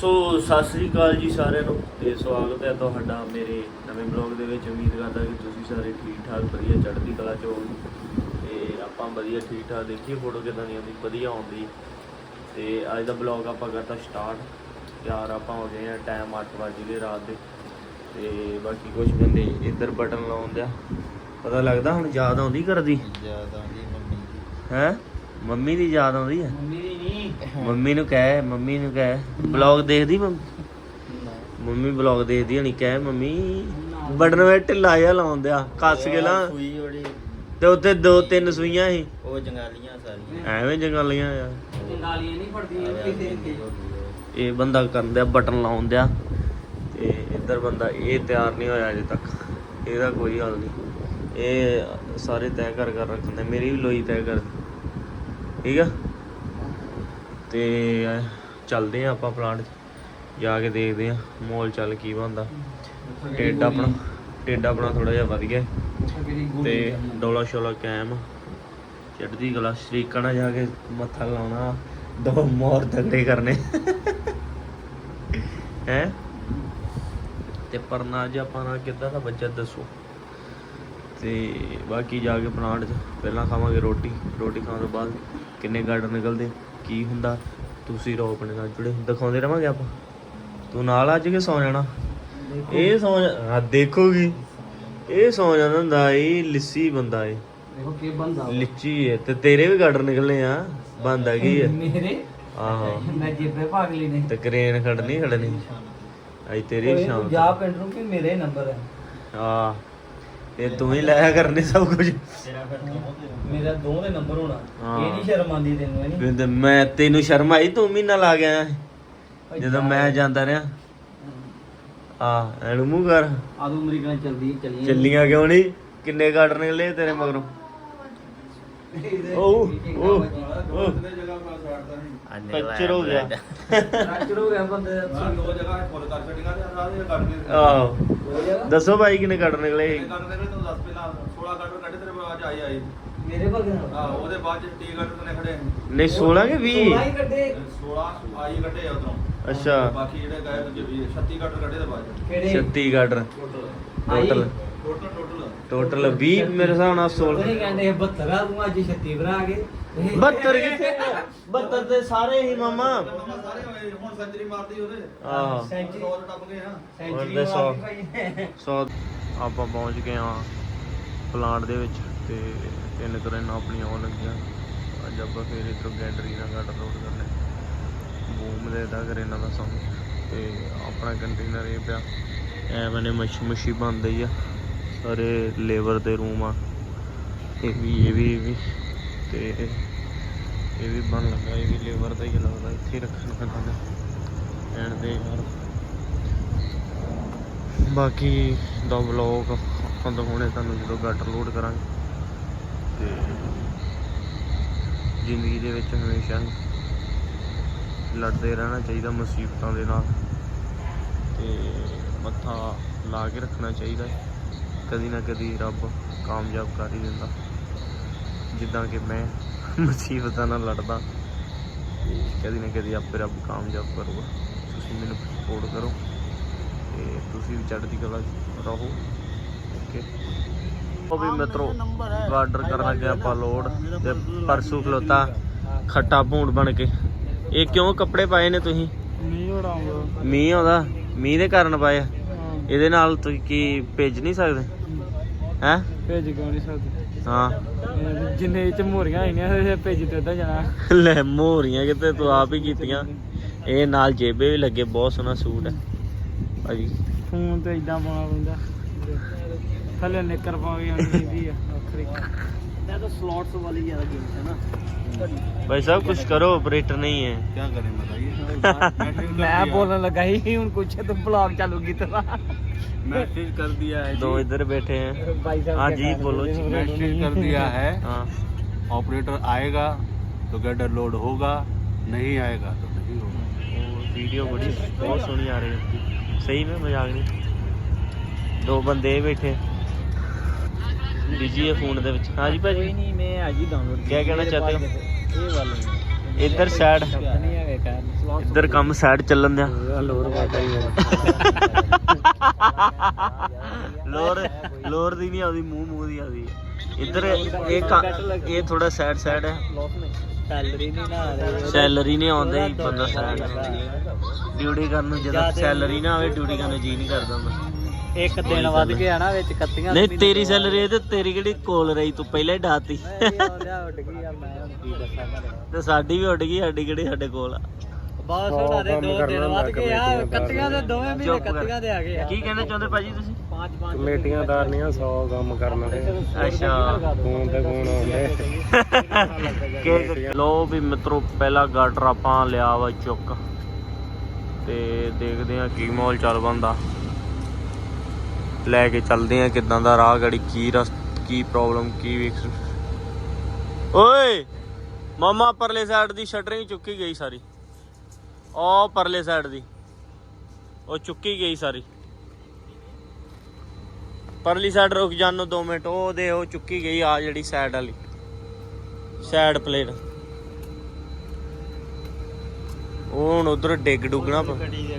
ਸੋ ਸਤਿ ਸ੍ਰੀ ਅਕਾਲ ਜੀ ਸਾਰਿਆਂ ਨੂੰ ਤੇ ਸਵਾਗਤ ਹੈ ਤੁਹਾਡਾ ਮੇਰੇ ਨਵੇਂ ਬਲੌਗ ਦੇ ਵਿੱਚ। ਉਮੀਦ ਕਰਦਾ ਕਿ ਤੁਸੀਂ ਸਾਰੇ ਠੀਕ ਠਾਕ ਵਧੀਆ ਚੜ੍ਹਦੀ ਕਲਾ ਚ ਹੋ ਤੇ ਆਪਾਂ ਵਧੀਆ ਠੀਕ ਠਾਕ ਦੇਖੀਏ ਫੋਟੋ ਕਿਦਾਂ ਦੀ ਆਉਂਦੀ ਵਧੀਆ ਆਉਂਦੀ। ਤੇ ਅੱਜ ਦਾ ਬਲੌਗ ਆਪਾਂ ਕਰਤਾ ਸਟਾਰਟ। ਯਾਰ ਆਪਾਂ ਹੋ ਗਏ ਆ ਟਾਈਮ 8 ਵਜੇ ਦੇ ਰਾਤ ਦੇ। ਤੇ ਬਾਕੀ ਕੁਝ ਬੰਦੇ ਇੱਧਰ ਬਟਨ ਲਾਉਣ ਦਿਆ। ਪਤਾ ਲੱਗਦਾ ਹੁਣ ਯਾਦ ਆਉਂਦੀ ਕਰਦੀ ਯਾਦ ਆਉਂਦੀ ਮੰਮੀ ਦੀ। ਹੈ? ਮੰਮੀ ਦੀ ਯਾਦ ਆਉਂਦੀ ਹੈ? ਮੰਮੀ ਮੰਮੀ ਨੂੰ ਕਹਿ ਮੰਮੀ ਨੂੰ ਕਹਿ। ਬਲੌਗ ਦੇਖਦੀ ਮੰਮੀ? ਮੰਮੀ ਬਲੌਗ ਦੇਖਦੀ ਹਣੀ ਕਹਿ ਮੰਮੀ ਬਟਨ ਵਿੱਚ ਢਿੱਲਾ ਜਿਹਾ ਲਾਉਣ ਦਿਆ ਕੱਸ ਕੇ ਲਾ। ਸੂਈ ਤੇ ਉੱਤੇ ਦੋ ਤਿੰਨ ਸੂਈਆਂ ਸੀ। ਉਹ ਜੰਗਾਲੀਆਂ ਸਾਰੀਆਂ। ਐਵੇਂ ਜੰਗਾਲੀਆਂ ਆ। ਜੰਗਾਲੀਆਂ ਨਹੀਂ ਫੜਦੀਆਂ ਕਿਸੇ ਇਹ ਬੰਦਾ ਕਰਨ ਦਿਆ ਬਟਨ ਲਾਉਣ ਦਿਆ। ਤੇ ਇੱਧਰ ਬੰਦਾ ਇਹ ਤਿਆਰ ਨਹੀਂ ਹੋਇਆ ਅਜੇ ਤੱਕ। ਇਹਦਾ ਕੋਈ ਹੱਲ ਨਹੀਂ। ਇਹ ਸਾਰੇ ਤੈਅ ਕਰ ਕਰ ਰੱਖਦੇ ਮੇਰੀ ਵੀ ਲੋਈ ਤੈਅ ਕਰ। ਠੀਕ ਆ? ਤੇ ਅਹ, ਚੱਲਦੇ ਆ ਆਪਾਂ ਪਲਾਂਟ ਜਾ ਕੇ ਦੇਖਦੇ ਆ ਮੋਲ ਚੱਲ ਕੀ ਬੰਦਾ ਟੇਡਾ ਆਪਣਾ ਟੇਡਾ ਆਪਣਾ ਥੋੜਾ ਜਿਹਾ ਵਧ ਗਿਆ। ਤੇ ਡੋਲਾ ਸ਼ੋਲਾ ਕੈਮ ਚੜਦੀ ਗਲਾ ਸ਼ਰੀਕਾ ਨਾਲ ਜਾ ਕੇ ਮੱਥਾ ਲਾਉਣਾ ਦੋ ਮੋਰ ਤਗੜੇ ਕਰਨੇ। ਹੈ? ਤੇ ਪਰਨਾ ਅੱਜ ਆਪਾਂ ਨਾਲ ਕਿੱਦਾਂ ਦਾ ਬੱਚਾ ਦੱਸੋ? ਤੇ ਬਾਕੀ ਜਾ ਕੇ ਪਲਾਂਟ 'ਚ ਪਹਿਲਾਂ ਖਾਵਾਂਗੇ ਰੋਟੀ। ਰੋਟੀ ਖਾਣ ਤੋਂ ਬਾਅਦ ਕਿੰਨੇ ਗਾਰਡਨ ਨਿਕਲਦੇ? ਕੀ ਹੁੰਦਾ? ਤੁਸੀਂ ਰਹੋ ਆਪਣੇ ਨਾਲ ਜੁੜੇ ਦਿਖਾਉਂਦੇ ਰਵਾਂਗੇ ਆਪਾਂ। ਤੂੰ ਨਾਲ ਅੱਜ ਕੇ ਸੌ ਜਾਣਾ? ਇਹ ਸੌ ਆ ਦੇਖੋਗੀ। ਇਹ ਸੌ ਜਾਂਦਾ ਹੁੰਦਾ ਇਹ ਲਿੱਸੀ ਬੰਦਾ ਏ। ਦੇਖੋ ਕੀ ਬੰਦਾ ਲਿੱਚੀ ਹੈ ਤੇ ਤੇਰੇ ਵੀ ਗਾਰਡਨ ਨਿਕਲਨੇ ਆ। ਬੰਦਾ ਕੀ ਹੈ ਮੇਰੇ? ਆਹੋ। ਮੈਂ ਜਿੱਦੇ ਭਾਗ ਲਈ ਨੇ ਤੇ ਕਰੇਨ ਖੜਨੀ ਖੜਨੀ। ਅੱਜ ਤੇਰੀ ਸ਼ਾਮ ਜਾ ਪਿੰਡ ਨੂੰ ਕਿ ਮੇਰੇ ਨੰਬਰ ਹੈ ਆ। ਇਹ ਤੂੰ ਹੀ ਲਾਇਆ ਕਰਨੇ ਸਭ ਕੁਝ। ਮੇਰਾ ਦੋ ਦੇ ਨੰਬਰ ਹੋਣਾ। ਇਹ ਨਹੀਂ ਸ਼ਰਮ ਆਉਂਦੀ ਤੈਨੂੰ ਇਹ ਨਹੀਂ। ਮੈਂ ਤੈਨੂੰ ਸ਼ਰਮ ਆਈ ਤੂੰ ਮਹੀਨਾ ਲਾ ਗਿਆ। ਜਦੋਂ ਮੈਂ ਜਾਂਦਾ ਰਿਹਾ। ਆ ਐਨੂੰ ਮੂੰਹ ਕਰ। ਆਦੂ ਅਮਰੀਕਾ ਚਲਦੀ ਚੱਲੀ ਚੱਲੀਆਂ ਕਿਉਂ ਨਹੀਂ? ਕਿੰਨੇ ਗਾਰਡਨ ਨਿਕਲੇ ਤੇਰੇ ਮਗਰੋਂ? ਉਹ ਉਹ ਉਹ। ਕੱਚਰ ਹੋ ਗਿਆ। ਫ੍ਰੈਕਚਰ ਹੋ ਗਿਆ ਬੰਦੇ ਦਾ ਦੋ ਜਗ੍ਹਾ ਫੁੱਲ ਕਰ ਛੱਡੀਆਂ ਤੇ ਆਹ ਇਹ ਕੱਢ ਕੇ ਆਹੋ। ਦੋ ਜਗ੍ਹਾ? ਦੱਸੋ ਭਾਈ ਕਿੰਨੇ ਗਾਰਡਨ ਨਿਕਲੇ ਇਹ? ਕੱਢ ਦੇ ਤੂੰ ਦੱਸ ਪਹਿਲਾਂ 16 ਕੱਢ ਕੱਢ ਤੇਰੇ ਬਾਅਦ ਆਈ ਆਈ। ਮੇਰੇ ਭਾਗ ਆ ਉਹਦੇ ਬਾਅਦ ਚ ਟੀ ਕੱਢ ਤਨੇ ਖੜੇ। ਨਹੀਂ 16 ਕਿ 20 16 ਹੀ ਕੱਢੇ। 16 ਆਈ ਕੱਢੇ ਆ ਉਧਰੋਂ। ਅੱਛਾ। ਬਾਕੀ ਜਿਹੜੇ ਗਏ ਦੂਜੇ ਵੀ 36 ਕੱਢ ਕੱਢੇ ਦੇ ਬਾਅਦ ਕਿਹੜੇ? 36 ਗਾਰਡਨ ਆਈ। ਟੋਟਲ ਟੋਟਲ ਟੋਟਲ ਟੋਟਲ 20 ਮੇਰੇ ਹਿਸਾਬ ਨਾਲ 16 ਉਹਨੇ ਕਹਿੰਦੇ 72 ਆ ਤੂੰ ਅੱਜ 36 ਬਣਾ ਕੇ। 72 ਕਿੱਥੇ 72 ਤੇ ਸਾਰੇ ਹੀ ਮਾਮਾ। ਸਾਰੇ ਹੋਏ ਹੁਣ ਸੈਂਚਰੀ ਮਾਰਦੀ ਉਹਦੇ ਆਹ। ਸੈਂਚਰੀ 100 ਟੱਪ ਗਏ ਆ ਸੈਂਚਰੀ ਉਹਦੇ ਸੌ। ਮਾਰ ਸੋ। ਆਪਾਂ ਪਹੁੰਚ ਗਏ ਆ ਪਲਾਂਟ ਦੇ ਵਿੱਚ ਤੇ ਤਿੰਨ ਕਰੇਨਾਂ ਆਪਣੀਆਂ ਆਉਣ ਲੱਗੀਆਂ। ਅੱਜ ਆਪਾਂ ਫੇਰ ਇਧਰੋਂ ਗੈਂਡਰੀ ਨਾਲ ਗੱਡ ਲੋਡ ਕਰਨੇ। ਬੂਮ ਦੇ ਦਾ ਕਰੇਨਾਂ ਦਾ ਸਮ ਤੇ ਆਪਣਾ ਕੰਟੇਨਰ ਇਹ ਪਿਆ। ਐ ਮੈਨੇ ਮੱਛੀ ਮੱਛੀ ਬੰਦੇ ਆ। ਸਾਰੇ ਲੇਬਰ ਦੇ ਰੂਮ ਆ। ਇਹ ਵੀ ਇਹ ਵੀ ਇਹ ਵੀ। ਤੇ ਇਹ ਵੀ ਬਣ ਲੱਗਾ, ਇਹ ਵੀ ਲੇਬਰ ਦਾ ਹੀ ਲੱਗਦਾ, ਇੱਥੇ ਹੀ ਰੱਖਣਾ ਪੈਂਦਾ ਐਂਡ ਦੇ ਯਾਰ। ਬਾਕੀ ਦਾ ਵਲੌਗ ਆਪਾਂ ਹੋਣੇ ਤੁਹਾਨੂੰ ਜਦੋਂ ਗਟਰ ਲੋਡ ਕਰਾਂਗੇ। ਤੇ ਜ਼ਿੰਦਗੀ ਦੇ ਵਿੱਚ ਹਮੇਸ਼ਾ ਲੜਦੇ ਰਹਿਣਾ ਚਾਹੀਦਾ ਮੁਸੀਬਤਾਂ ਦੇ ਨਾਲ। ਤੇ ਮੱਥਾ ਲਾ ਕੇ ਰੱਖਣਾ ਚਾਹੀਦਾ। ਹੈ। ਕਦੀ ਨਾ ਕਦੀ ਰੱਬ ਕਾਮਯਾਬ ਕਰ ਹੀ ਦਿੰਦਾ। ਜਿੱਦਾਂ ਕਿ ਮੈਂ ਮੁਸੀਬਤਾਂ ਨਾਲ ਲੜਦਾ ਤੇ ਕਦੀ ਨਾ ਕਦੀ ਆਪੇ ਰੱਬ ਕਾਮਯਾਬ ਕਰੂਗਾ। ਤੁਸੀਂ ਮੈਨੂੰ ਸਪੋਰਟ ਕਰੋ ਤੇ ਤੁਸੀਂ ਵੀ ਚੜ੍ਹਦੀ ਕਲਾ ਰਹੋ ਓਕੇ ਉਹ ਵੀ ਮਿੱਤਰੋ ਗਾਰਡਰ ਕਰਨ ਲੱਗੇ ਆਪਾਂ ਲੋਡ ਤੇ ਪਰਸੂ ਖਲੋਤਾ ਖੱਟਾ ਭੂੰਡ ਬਣ ਕੇ। ਇਹ ਕਿਉਂ ਕੱਪੜੇ ਪਾਏ ਨੇ ਤੁਸੀਂ? ਨਹੀਂ ਉਡਾਉਂਗਾ ਮੀਂਹ ਆਉਂਦਾ? ਮੀਂਹ ਦੇ ਕਾਰਨ ਪਾਏ ਆ। ਇਹਦੇ ਨਾਲ ਤੁਸੀਂ ਕੀ ਭੇਜ ਨਹੀਂ ਸਕਦੇ? ਹੈ? ਭੇਜ ਕਿਉਂ ਨਹੀਂ ਸਕਦੇ? ਹਾਂ। ਜਿੰਨੇ ਚ ਮੋਰੀਆਂ ਆਈਆਂ ਇਹ ਭੇਜ ਤੇ ਉਦਾਂ ਜਾਣਾ। ਲੈ ਮੋਰੀਆਂ ਕਿਤੇ ਤੂੰ ਆਪ ਹੀ ਕੀਤੀਆਂ। ਇਹ ਨਾਲ ਜੇਬੇ ਵੀ ਲੱਗੇ ਬਹੁਤ ਸੋਹਣਾ ਸੂਟ ਹੈ। ਭਾਜੀ। ਫੋਨ ਤੇ ਇਦਾਂ ਪਾਉਣਾ ਪੈਂਦਾ। ਥੱਲੇ ਨਿੱਕਰ ਪਾਉਣੀ ਆਉਂਦੀ ਆ ਆਖਰੀ तो भाई साहब कुछ करो ऑपरेटर नहीं है। क्या करें मैं बोलने लगा ही उन कुछ तो ब्लॉग चालू की तरह। मैसेज कर दिया है दो इधर बैठे हैं। हाँ जी बोलो मैसेज कर दिया है। हाँ। ऑपरेटर आएगा तो गडर लोड होगा नहीं आएगा तो नहीं होगा। वीडियो बड़ी बहुत सोनी आ रही है। सही में मज़ाक नहीं। दो बंदे बैठे। ਬਿਜ਼ੀ ਹੈ ਫੋਨ ਦੇ ਵਿੱਚ। ਹਾਂਜੀ ਭਾਜੀ। ਕੋਈ ਨਹੀਂ ਮੈਂ ਆ ਜੀ ਡਾਊਨਲੋਡ ਕਿਆ ਕਹਿਣਾ ਚਾਹਤੇ ਹੋ? ਇਹ ਵਾਲਾ ਨਹੀਂ। ਇੱਧਰ side। ਨਹੀਂ ਹੈਗੇ ਕਹਿਣ ਇੱਧਰ ਕੰਮ ਸਾਈਡ ਚੱਲਣ ਦਿਆ। ਲੋਰ ਵਾਟਾ ਹੀ ਲੋਰ ਲੋਰ ਦੀ ਨਹੀਂ ਆਉਂਦੀ ਮੂੰਹ ਮੂੰਹ ਦੀ ਆਉਂਦੀ। ਇੱਧਰ ਇਹ ਇਹ ਥੋੜਾ ਸਾਈਡ ਸਾਈਡ ਹੈ। ਸੈਲਰੀ ਨਹੀਂ। ਨਾ ਆ ਰਹੀ ਸੈਲਰੀ ਨਹੀਂ ਆਉਂਦਾ ਹੀ ਬੰਦਾ ਸਾਈਡ ਡਿਊਟੀ ਕਰਨ ਨੂੰ ਜਦੋਂ ਸੈਲਰੀ ਨਾ ਆਵੇ ਡਿਊਟੀ ਕਰਨ ਨੂੰ ਜੀ ਨਹੀਂ ਕਰਦਾ ਮੈਂ ਇੱਕ ਦਿਨ ਵੱਧ ਗਿਆ ਨਾ ਵਿੱਚ ਕੱਤੀਆਂ ਨਹੀਂ ਤੇਰੀ ਸੈਲਰੀ ਤੇ ਤੇਰੀ ਕਿਹੜੀ ਕੋਲ ਰਹੀ ਤੂੰ ਪਹਿਲਾਂ ਹੀ ਡਾਤੀ। ਲਿਆ ਉੱਡ ਗਈ ਆ ਮੈਂ ਹੁਣ ਕੀ ਦੱਸਾਂ ਤੁਹਾਨੂੰ ਤੇ ਸਾਡੀ ਵੀ ਉੱਡ ਗਈ ਸਾਡੀ ਕਿਹੜੀ ਸਾਡੇ ਕੋਲ ਆ। ਬਸ ਉਹਨਾਂ ਦੇ ਦੋ ਦਿਨ ਵੱਧ ਗਏ ਆ ਕੱਤੀਆਂ ਦੇ ਦੋਵੇਂ ਮਹੀਨੇ ਚੁੱਪ ਕਰ। ਕੱਤੀਆਂ ਦੇ ਆ ਗਏ ਆ। ਕੀ ਕਹਿਣਾ ਚਾਹੁੰਦੇ ਭਾਜੀ ਤੁਸੀਂ? ਪੰਜ ਪੰਜ ਕਮੇਟੀਆਂ ਦਾਰਨੀਆਂ 100 ਕੰਮ ਕਰਨ ਵਾਲੇ ਅੱਛਾ। ਫੋਨ ਤੇ ਫੋਨ ਆਉਂਦੇ। ਕਿ ਲੋ ਵੀ ਮਿੱਤਰੋ ਪਹਿਲਾ ਗਾਟਰ ਆਪਾਂ ਲਿਆ ਵਾ ਚੁੱਕ। ਤੇ ਦੇਖਦੇ ਆ ਕੀ ਮਾਹੌਲ ਚੱਲ ਬੰਦਾ ਲੈ ਕੇ ਚੱਲਦੇ ਆ, ਕਿਦਾਂ ਦਾ ਰਾਹ, ਗੜੀ ਕੀ ਰਸ, ਕੀ ਪ੍ਰੋਬਲਮ ਕੀ ਓਏ! ਮਾਮਾ ਪਰਲੇ ਸਾਈਡ ਦੀ ਸ਼ਟਰਿੰਗ ਚੁੱਕੀ ਗਈ ਸਾਰੀ। ਉਹ ਪਰਲੇ ਸਾਈਡ ਦੀ। ਉਹ ਚੁੱਕੀ ਗਈ ਸਾਰੀ। ਪਰਲੀ ਸਾਈਡ ਰੁਕ ਜਾਣ ਨੂੰ 2 ਮਿੰਟ, ਉਹ ਦੇ, ਉਹ ਚੁੱਕੀ ਗਈ ਆ ਜਿਹੜੀ ਸਾਈਡ ਵਾਲੀ। ਸਾਈਡ ਪਲੇਟ ਉਹ ਹੁਣ ਉਧਰ ਡਿੱਗ ਡੁੱਗਣਾ ਪ- ਕੱਟੀ ਦੇ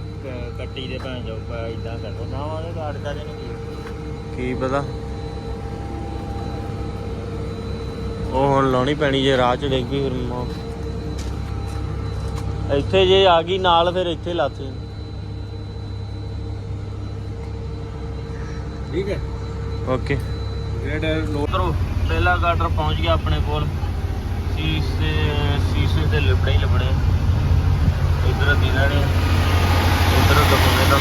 ਕੱਟੀ ਦੇ ਭਾਂ ਜੋ ਇਦਾਂ ਕਰੋ ਨਾ ਉਹਦੇ ਕਾਰਡ ਕਰੇ ਨੂੰ ਕੀ? ਕੀ ਪਤਾ? ਉਹ ਹੁਣ ਲਾਉਣੀ ਪੈਣੀ ਜੇ ਰਾਹ ਚ ਡਿੱਗ ਪਈ ਫਿਰ ਇੱਥੇ ਜੇ ਆ ਗਈ ਨਾਲ ਫਿਰ ਇੱਥੇ ਲਾਤੀ ਠੀਕ ਹੈ। ਓਕੇ। ਗ੍ਰੇਡ ਉਧਰੋਂ ਪਹਿਲਾ ਗਾਰਡਰ ਪਹੁੰਚ ਗਿਆ ਆਪਣੇ ਕੋਲ। ਸੀਸ ਤੇ ਸੀਸੇ ਤੇ ਲਿਬੜੇ ਹੀ ਇਧਰ ਦੀ ਲੈਣੇ ਇਧਰ ਦਬੋਨੇ ਦਾ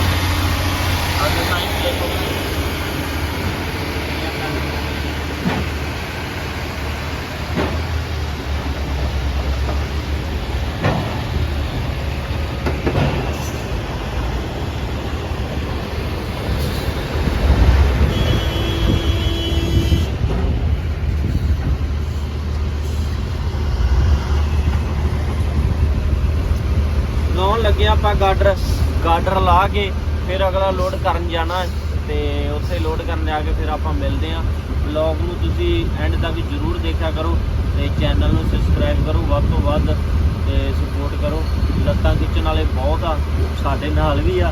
ਆਪਾਂ ਗਾਡਰ ਗਾਡਰ ਲਾ ਕੇ ਫਿਰ ਅਗਲਾ ਲੋਡ ਕਰਨ ਜਾਣਾ ਹੈ ਤੇ ਉੱਥੇ ਲੋਡ ਕਰਨ ਜਾ ਕੇ ਫਿਰ ਆਪਾਂ ਮਿਲਦੇ ਹਾਂ ਵਲੌਗ ਨੂੰ ਤੁਸੀਂ ਐਂਡ ਤੱਕ ਜ਼ਰੂਰ ਦੇਖਿਆ ਕਰੋ ਤੇ ਚੈਨਲ ਨੂੰ ਸਬਸਕ੍ਰਾਈਬ ਕਰੋ ਵੱਧ ਤੋਂ ਵੱਧ ਤੇ ਸਪੋਰਟ ਕਰੋ ਲੱਤਾਂ ਖਿੱਚਣ ਵਾਲੇ ਬਹੁਤ ਆ ਸਾਡੇ ਨਾਲ ਵੀ ਆ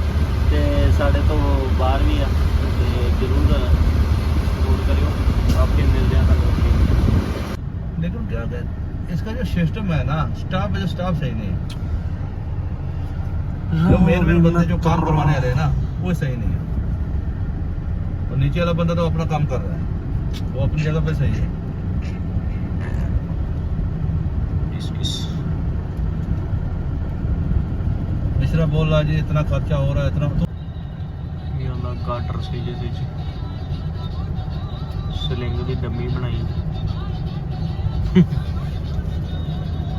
ਤੇ ਸਾਡੇ ਤੋਂ ਬਾਹਰ ਵੀ ਆ ਤੇ ਜ਼ਰੂਰ ਸਪੋਰਟ ਕਰਿਓ ਆਪਕੇ ਮਿਲਦੇ ਆ ਤੁਹਾਨੂੰ ਅੱਗੇ। लेकिन क्या है इसका जो सिस्टम है ना स्टाफ है जो स्टाफ सही नहीं है जो मेन मेन बंदे जो काम करवाने वाले हैं ना वो सही नहीं है और नीचे वाला बंदा तो अपना काम कर रहा है वो अपनी जगह पे सही है इस इस मिश्रा बोल रहा है जी इतना खर्चा हो रहा है इतना तो ਇਹ ਹੁੰਦਾ ਗਾਟਰ ਸੀ ਜਿਸ ਵਿੱਚ ਸਲਿੰਗ ਦੀ ਡੰਮੀ ਬਣਾਈ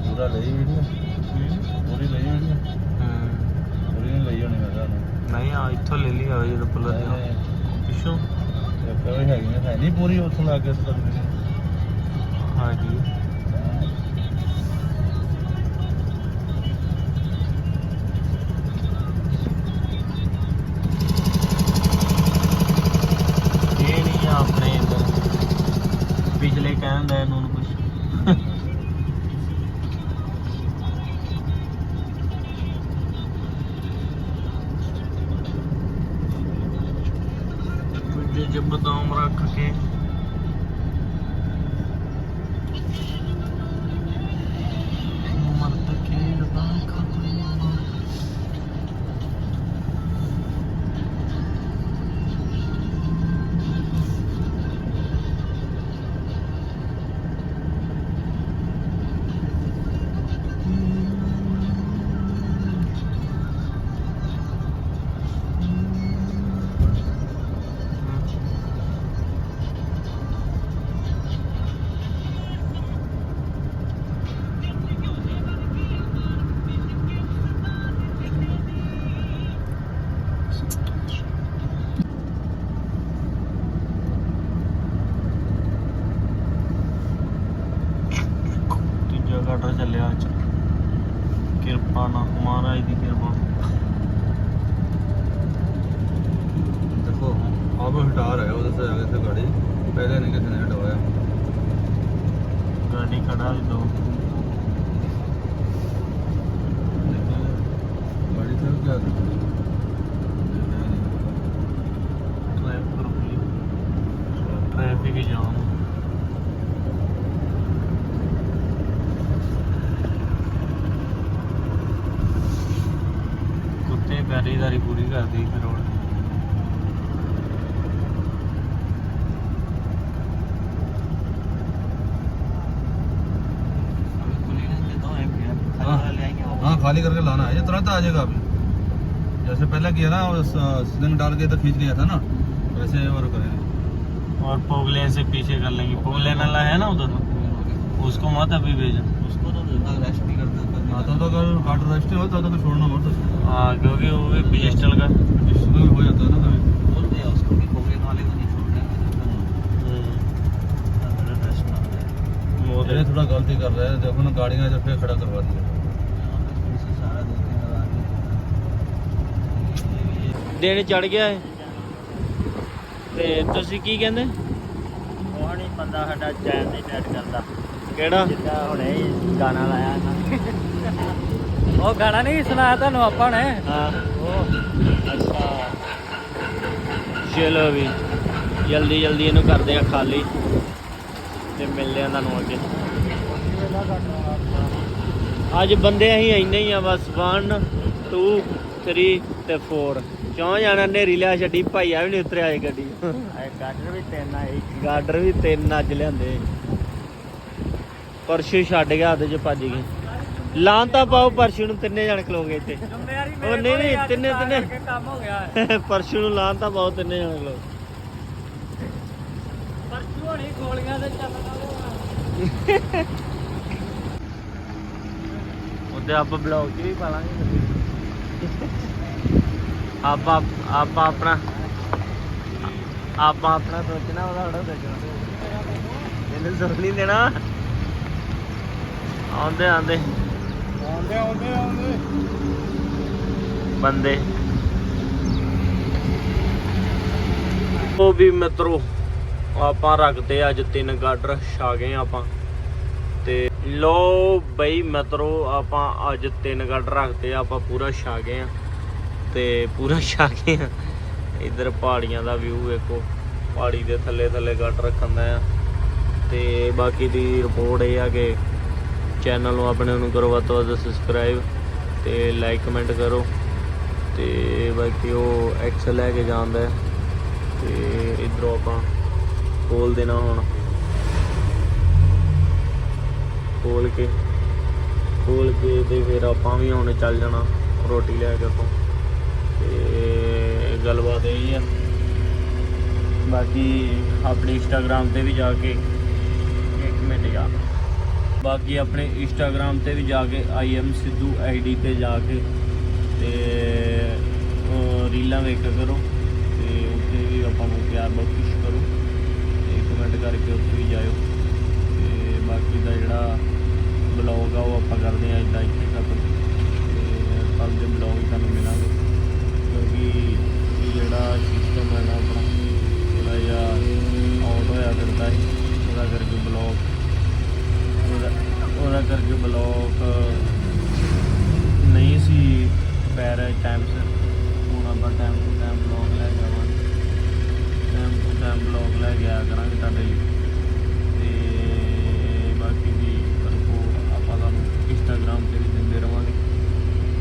पूरा ले ही नहीं पूरी ले ਨਹੀਂ ਆ ਇੱਥੋਂ ਲੈ ਲਈ ਆ ਜਦੋਂ ਪੁੱਲ ਤੇ ਆ। ਪਿੱਛੋਂ। ਕੋਈ ਹੈਗੀ ਹੈ ਨਹੀਂ ਪੂਰੀ ਉੱਥੋਂ ਲੱਗ ਗਈ ਹਾਂਜੀ। ਬੜੇ ਪਹਿਲਾਂ ਨਹੀਂ ਕਿਸੇ ਨੇ ਹਟਾਇਆ ਗੱਡੀ ਖੜਾ ਜੀ ਦੋ। ਬੜੀ ਤਾਂ ਕਿਆ ਟ੍ਰੈਫਿਕ ਜਾਮ। ਕੁੱਤੇ ਪੈਰੇਦਾਰੀ ਪੂਰੀ ਕਰਦੀ ਫਿਰ ਰੋਡ। खाली करके लाना है ये तुरंत आ जाएगा अभी। जैसे पहले किया ना स्लिंग डाल के तो खींच लिया था ना वैसे और करेंगे और पोगले से पीछे कर लेंगे। पोगले नाला है ना उधर? उसको मत अभी भेजा। उसको तो रेस्ट नहीं करता हाँ। तो तो अगर कार्ड रेस्ट होता तो छोड़ना मत हाँ। क्योंकि वो भी पिस्टल का। इसमें हो जाता है ना कभी। बोल दिया उसको कि खोगे वाले को नहीं छोड़ना वो ये थोड़ा गलती कर रहा है। देखो ना गाड़ियाँ जब फिर खड़ा करवा दिया ਦਿਨ ਚੜ ਗਿਆ ਹੈ। ਤੇ ਤੁਸੀਂ ਕੀ ਕਹਿੰਦੇ? ਉਹ ਨਹੀਂ ਬੰਦਾ ਸਾਡਾ ਚੈਨ ਨਹੀਂ ਟੈਟ ਕਰਦਾ। ਕਿਹੜਾ? ਜਿੱਦਾਂ ਹੁਣੇ ਹੀ ਗਾਣਾ ਲਾਇਆ ਇਹਨਾਂ ਉਹ ਗਾਣਾ ਨਹੀਂ ਸੁਣਾਇਆ ਤੁਹਾਨੂੰ ਆਪਾਂ ਨੇ। ਹਾਂ। ਉਹ ਅੱਛਾ। ਚਲੋ ਵੀ ਜਲਦੀ ਜਲਦੀ ਇਹਨੂੰ ਕਰਦੇ ਆ ਖਾਲੀ ਤੇ ਮਿਲਦੇ ਆ ਤੁਹਾਨੂੰ ਅੱਗੇ। ਅੱਜ ਬੰਦੇ ਅਸੀਂ ਇੰਨੇ ਹੀ ਆ ਬਸ 1 2 3 ਤੇ 4 ਚੌਂ ਜਾਣਾ? ਨੇਰੀ ਲਿਆ ਛੱਡੀ ਭਾਈਆ ਵੀ ਨਹੀਂ ਉਤਰਿਆ ਇਹ ਗੱਡੀ। ਇਹ ਗਾਡਰ ਵੀ ਤਿੰਨ ਆ ਇੱਕ ਗਾਰਡਰ ਵੀ ਤਿੰਨ ਅੱਜ ਲਿਆਂਦੇ। ਪਰਸ਼ੂ ਛੱਡ ਗਿਆ ਹੱਥ 'ਚ ਭੱਜ ਗਏ। ਲਾਂ ਤਾਂ ਪਾਓ ਪਰਸ਼ੂ ਨੂੰ ਤਿੰਨੇ ਜਣ ਖਲੋਗੇ ਇੱਥੇ। ਉਹ ਨਹੀਂ ਨਹੀਂ ਤਿੰਨੇ ਤਿੰਨੇ। ਕੰਮ ਹੋ ਗਿਆ। ਪਰਸ਼ੂ ਨੂੰ ਲਾਂ ਤਾਂ ਪਾਓ ਤਿੰਨੇ ਜਣ ਖਲੋ। ਪਰਚੂ ਹੋਣੀ ਗੋਲੀਆਂ ਤੇ ਚੱਲਣਾ ਉਹਦੇ ਆਪਾਂ ਬਲੌਗ 'ਚ ਵੀ ਪਾ ਲਾਂਗੇ। ਆਪਾਂ ਆਪਾਂ ਆਪਣਾ ਆਪਾਂ ਆਪਣਾ ਸੋਚਣਾ ਉਹਦਾ ਥੋੜਾ ਸੋਚਣਾ। ਇਹਨੂੰ ਸੁਣ ਨਹੀਂ ਦੇਣਾ। ਆਉਂਦੇ ਆਉਂਦੇ। ਆਉਂਦੇ ਆਉਂਦੇ ਆਉਂਦੇ। ਬੰਦੇ। ਉਹ ਵੀ ਮਿੱਤਰੋ ਆਪਾਂ ਰੱਖਦੇ ਅੱਜ ਤਿੰਨ ਗਾਡਰ ਛਾ ਗਏ ਆਪਾਂ। ਤੇ ਲੋ ਬਈ ਮਿੱਤਰੋ ਆਪਾਂ ਅੱਜ ਤਿੰਨ ਗਾਡਰ ਰੱਖਦੇ ਆਪਾਂ ਪੂਰਾ ਛਾ ਗਏ ਆ। ਤੇ ਪੂਰਾ ਛਾ ਗਏ ਆ। ਇਧਰ ਪਹਾੜੀਆਂ ਦਾ ਵਿਊ ਵੇਖੋ। ਪਹਾੜੀ ਦੇ ਥੱਲੇ ਥੱਲੇ ਗਾਡਰ ਰੱਖਣ ਦਾ ਆ। ਤੇ ਬਾਕੀ ਦੀ ਰਿਪੋਰਟ ਇਹ ਆ ਕਿ ਚੈਨਲ ਨੂੰ ਆਪਣੇ ਨੂੰ ਕਰੋ ਵੱਧ ਤੋਂ ਵੱਧ ਸਬਸਕ੍ਰਾਈਬ ਤੇ ਲਾਈਕ ਕਮੈਂਟ ਕਰੋ। ਤੇ ਬਾਕੀ ਉਹ ਐਕਸਲ ਲੈ ਕੇ ਜਾਂਦਾ ਹੈ। ਤੇ ਇਧਰੋਂ ਆਪਾਂ ਖੋਲ ਦੇਣਾ ਹੁਣ। ਖੋਲ ਕੇ ਖੋਲ ਕੇ ਤੇ ਫਿਰ ਆਪਾਂ ਵੀ ਹੁਣ ਚੱਲ ਜਾਣਾ ਰੋਟੀ ਲੈ ਕੇ ਤੋਂ ਤੇ ਗੱਲਬਾਤ ਇਹ ਹੈ ਬਾਕੀ ਆਪਣੇ ਇੰਸਟਾਗ੍ਰam ਤੇ ਵੀ ਜਾ ਕੇ ਇੱਕ ਮਿੰਟ ਯਾਰ। ਬਾਕੀ ਆਪਣੇ ਇੰਸਟਾਗ੍ਰam ਤੇ ਵੀ ਜਾ ਕੇ ਆਈ ਐਮ ਸਿੱਧੂ ਆਈਡੀ ਤੇ ਜਾ ਕੇ ਤੇ ਰੀਲਾਂ ਵੇਖ ਕਰੋ ਤੇ ਉੱਥੇ ਵੀ ਆਪਾਂ ਨੂੰ ਪਿਆਰ ਬਖਸ਼ਿਸ਼ ਕਰੋ ਤੇ ਕਮੈਂਟ ਕਰਕੇ ਉੱਥੇ ਵੀ ਜਾਇਓ ਤੇ ਬਾਕੀ ਦਾ ਜਿਹੜਾ ਬਲੌਗ ਆ ਉਹ ਆਪਾਂ ਕਰਦੇ ਆ ਇਦਾਂ ਇੱਥੇ ਤੱਕ ਤੇ ਕੱਲ ਦੇ ਬਲੌਗ ਹੀ ਤੁਹਾਨੂੰ ਮਿਲਾਂਗੇ ਕਿਉਂਕਿ ਇਹ ਜਿਹੜਾ ਸਿਸਟਮ ਹੈ ਨਾ ਆਪਣਾ ਥੋੜਾ ਜਿਹਾ ਆਊਟ ਹੋਇਆ ਫਿਰਦਾ ਹੈ ਉਹਦਾ ਕਰਕੇ ਬਲੌਗ ਉਹਦਾ ਉਹਦਾ ਕਰਕੇ ਬਲੌਗ ਨਹੀਂ ਸੀ ਪੈ ਰਿਹਾ ਟਾਈਮ ਸਿਰ ਹੁਣ ਆਪਾਂ ਟਾਈਮ ਟੂ ਟਾਈਮ ਬਲੌਗ ਲੈ ਕੇ ਆਵਾਂਗੇ ਟਾਈਮ ਟੂ ਟਾਈਮ ਬਲੌਗ ਲੈ ਕੇ ਆਇਆ ਕਰਾਂਗੇ ਤੁਹਾਡੇ ਲਈ ਤੇ ਬਾਕੀ ਦੀ ਰਿਪੋਰਟ ਆਪਾਂ ਤੁਹਾਨੂੰ ਇੰਸਟਾਗ੍ਰam ਤੇ ਵੀ ਦਿੰਦੇ ਰਵਾਂਗੇ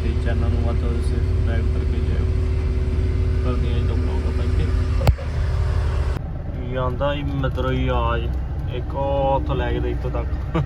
ਤੇ ਚੈਨਲ ਨੂੰ ਵੱਧ ਤੋਂ ਵੱਧ ਸਬਸਕ੍ਰਾਈਬ ਕਰਕੇ ਜਾਇਓ ਕਰਦੇ ਹਾਂ ਜਦੋਂ ਬਲੌਗ ਆਪਾਂ ਇੱਥੇ ਇਹ ਹੀ ਮਤਲਬ ਆਜ। ਇੱਕ ਉਹ ਉੱਥੋਂ ਲੈ ਕੇ ਤੇ ਇੱਥੋਂ ਤੱਕ।